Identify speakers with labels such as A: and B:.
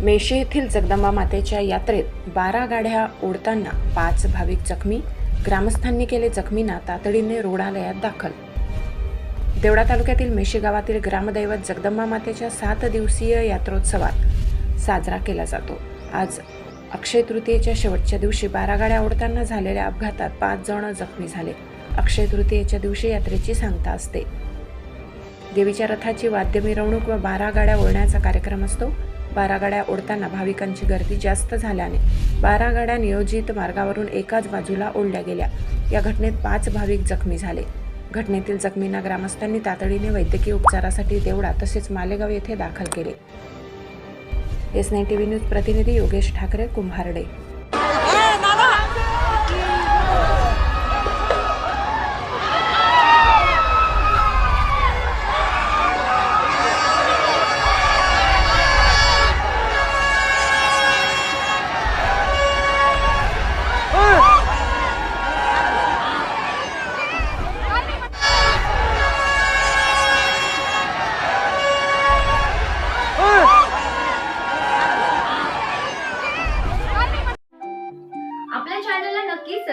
A: मेशी येथील जगदंबा मातेच्या यात्रेत बारा गाड्या ओढताना पाच भाविक जखमी ग्रामस्थांनी केले जखमींना तातडीने रुग्णालयात दाखल. देवडा तालुक्यातील मेशी गावातील ग्रामदैवत जगदंबा मातेच्या सात दिवसीय यात्रोत्सवात साजरा केला जातो. आज अक्षय तृतीयेच्या शेवटच्या दिवशी बारा गाड्या ओढताना झालेल्या अपघातात पाच जण जखमी झाले. अक्षय तृतीयेच्या दिवशी यात्रेची सांगता असते. देवीच्या रथाची वाद्य मिरवणूक व बारा गाड्या ओढण्याचा कार्यक्रम असतो. बारा गाड्या ओढताना भाविकांची गर्दी जास्त झाल्याने बारा गाड्या नियोजित मार्गावरून एकाच बाजूला ओढल्या गेल्या. या घटनेत पाच भाविक जखमी झाले. घटनेतील जखमींना ग्रामस्थांनी तातडीने वैद्यकीय उपचारासाठी देवडा तसेच मालेगाव येथे दाखल केले. एस नाईन टीव्ही न्यूज प्रतिनिधी योगेश ठाकरे कुंभारडे.